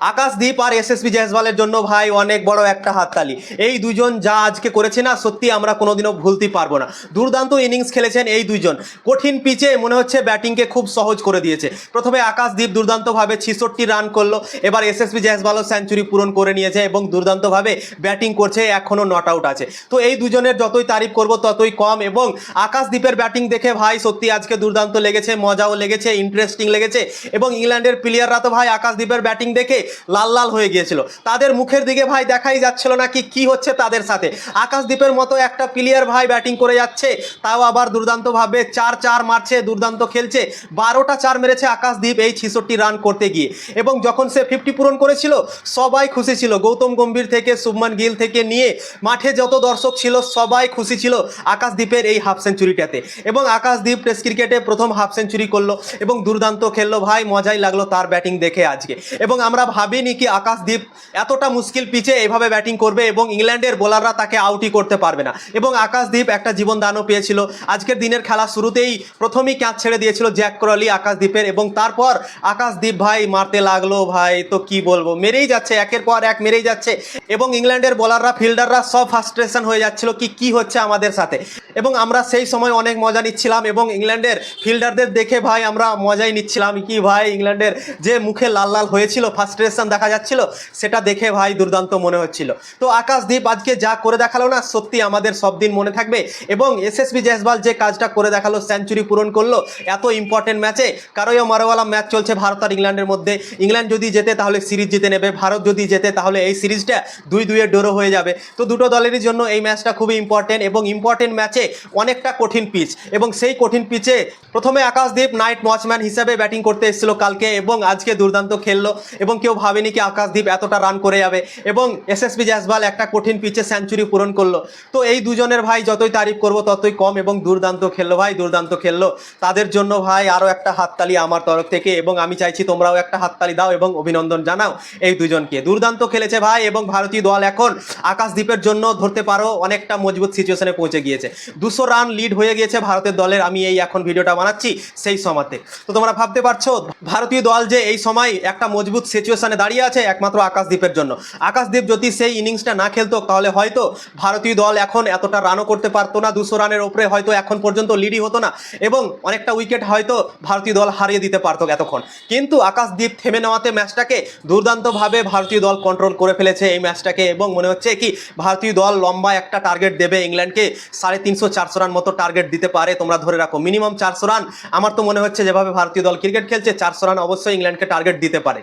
আকাশদীপ আর SSB জয়সওয়ালের জন্য ভাই অনেক বড় একটা হাততালি। এই দুজন যা আজকে করেছে না, সত্যি আমরা কোনোদিনও ভুলতে পারব না। দুর্দান্ত ইনিংস খেলেছেন এই দুজন কঠিন পিচে মনে হচ্ছে ব্যাটিংকে খুব সহজ করে দিয়েছে। প্রথমে আকাশদীপ দুর্দান্তভাবে ছিষট্টি রান করল, এবার এসএসবি জয়সওয়ালও সেঞ্চুরি পূরণ করে নিয়েছে এবং দুর্দান্তভাবে ব্যাটিং করছে, এখনও নট আউট আছে। তো এই দুজনের যতই তারিফ করব, ততই কম এবং আকাশদীপের ব্যাটিং দেখে ভাই সত্যি আজকে দুর্দান্ত লেগেছে, মজাও লেগেছে ইন্টারেস্টিং লেগেছে এবং ইংল্যান্ডের প্লেয়াররা তো ভাই আকাশদীপের ব্যাটিং দেখে লাল লাল হয়ে গিয়েছিল। তাদের মুখের দিকে ভাই দেখাই যাচ্ছিল না কি কি হচ্ছে তাদের সাথে। আকাশদীপের মতো একটা প্লেয়ার ভাই ব্যাটিং করে যাচ্ছে, তাও আবার দুর্দান্তভাবে চার চার মারছে, দুর্দান্ত খেলছে। বারোটা চার মেরেছে আকাশদীপ এই ছিষট্টি রান করতে গিয়ে। এবং যখন সে ফিফটি পূরণ করেছিল, সবাই খুশি ছিল। গৌতম গম্ভীর থেকে, শুভমান গিল থেকে নিয়ে, মাঠে যত দর্শক ছিল, সবাই খুশি ছিল আকাশদীপের এই হাফ সেঞ্চুরিটাতে এবং আকাশদীপ টেস্ট ক্রিকেটে প্রথম হাফ সেঞ্চুরি করল এবং দুর্দান্ত খেললো। ভাই, মজাই লাগল তার ব্যাটিং দেখে আজকে। এবং আমরা ভাবিনি কি আকাশদীপ এতটা মুশকিল পিচে এভাবে ব্যাটিং করবে এবং ইংল্যান্ডের বোলাররা তাকে আউটই করতে পারবে না। এবং আকাশদীপ একটা জীবন দানও পেয়েছিল। আজকের দিনের খেলা শুরুতেই প্রথমেই ক্যাচ ছেড়ে দিয়েছিল জ্যাক ক্রলি আকাশদীপের এবং তারপর আকাশদীপ, ভাই, মারতে লাগল, ভাই, তো কি বলব? মেরেই যাচ্ছে, একের পর এক মেরেই যাচ্ছে। এবং ইংল্যান্ডের বোলাররা, ফিল্ডাররা সব ফার্স্ট্রেশন হয়ে যাচ্ছিল কি কি হচ্ছে আমাদের সাথে? এবং আমরা সেই সময় অনেক মজা নিচ্ছিলাম এবং ইংল্যান্ডের ফিল্ডারদের দেখে ভাই আমরা মজাই নিচ্ছিলাম। কি ভাই ইংল্যান্ডের যে মুখে লাল লাল হয়েছিল ফার্স্ট্রেশন দেখা যাচ্ছিল, সেটা দেখে ভাই দুর্দান্ত মনে হচ্ছিল। তো আকাশদীপ আজকে যা করে দেখাল না, সত্যি আমাদের সব দিন মনে থাকবে এবং এসএসবি জয়সওয়াল যে কাজটা করে দেখাল সেঞ্চুরি পূরণ করল, এত ইম্পর্টেন্ট ম্যাচে কারোই মারোয়ালা ম্যাচ চলছে ভারত আর ইংল্যান্ডের মধ্যে। ইংল্যান্ড যদি জেতে তাহলে সিরিজ জিতে নেবে, ভারত যদি জেতে তাহলে এই সিরিজটা দুই দুইয়ের ডোরো হয়ে যাবে। তো দুটো দলেরই জন্য এই ম্যাচটা খুবই ইম্পর্টেন্ট এবং ইম্পর্টেন্ট ম্যাচে অনেকটা কঠিন পিচ এবং সেই কঠিন পিচে প্রথমে আকাশদীপ নাইট ওয়াচম্যান হিসেবে ব্যাটিং করতে এসেছিল কালকে এবং আজকে দুর্দান্ত খেললো এবং কেউ ভাবেনি কি আকাশদীপ এতটা রান করে যাবে এবং এস এসএসবি জয়সওয়াল একটা কঠিন পিচে সেঞ্চুরি পূরণ করল। তো এই দুজনের ভাই যতই তারিফ করব ততই কম এবং দুর্দান্ত খেললো ভাই, দুর্দান্ত খেললো। তাদের জন্য ভাই আরও একটা হাততালি আমার তরফ থেকে এবং আমি চাইছি তোমরাও একটা হাততালি দাও এবং অভিনন্দন জানাও এই দুজনকে। দুর্দান্ত খেলেছে ভাই এবং ভারতীয় দল এখন আকাশদ্বীপের জন্য ধরতে পারো অনেকটা মজবুত সিচুয়েশনে পৌঁছে গিয়েছে। দুশো রান লিড হয়ে গিয়েছে ভারতের দলের। আমি এই এখন ভিডিওটা বানাচ্ছি সেই সময়তে। তো তোমরা ভাবতে পারছ, ভারতীয় দল যে এই সময় একটা মজবুত সিচুয়েশনে দাঁড়িয়ে আছে একমাত্র আকাশদ্বীপের জন্য। আকাশদ্বীপ যদি সেই ইনিংসটা না খেলতো, তাহলে হয়তো ভারতীয় দল এখন এতটা রানও করতে পারতো না, দুশো রানের ওপরে হয়তো এখন পর্যন্ত লিডই হতো না, এবং অনেকটা উইকেট হয়তো ভারতীয় দল হারিয়ে দিতে পারতো এতক্ষণ। কিন্তু আকাশদ্বীপ থেমে নেওয়াতে ম্যাচটাকে দুর্দান্তভাবে ভারতীয় দল কন্ট্রোল করে ফেলেছে এই ম্যাচটাকে এবং মনে হচ্ছে কি, ভারতীয় দল লম্বা একটা টার্গেট দেবে ইংল্যান্ডকে সাড়ে তিনশো চারশো রান মতো টার্গেট দিতে পারে, তোমরা ধরে রাখো। মিনিমাম চারশো রান। আমার তো মনে হচ্ছে যেভাবে ভারতীয় দল ক্রিকেট খেলছে, চারশো রান অবশ্যই ইংল্যান্ডকে টার্গেট দিতে পারে।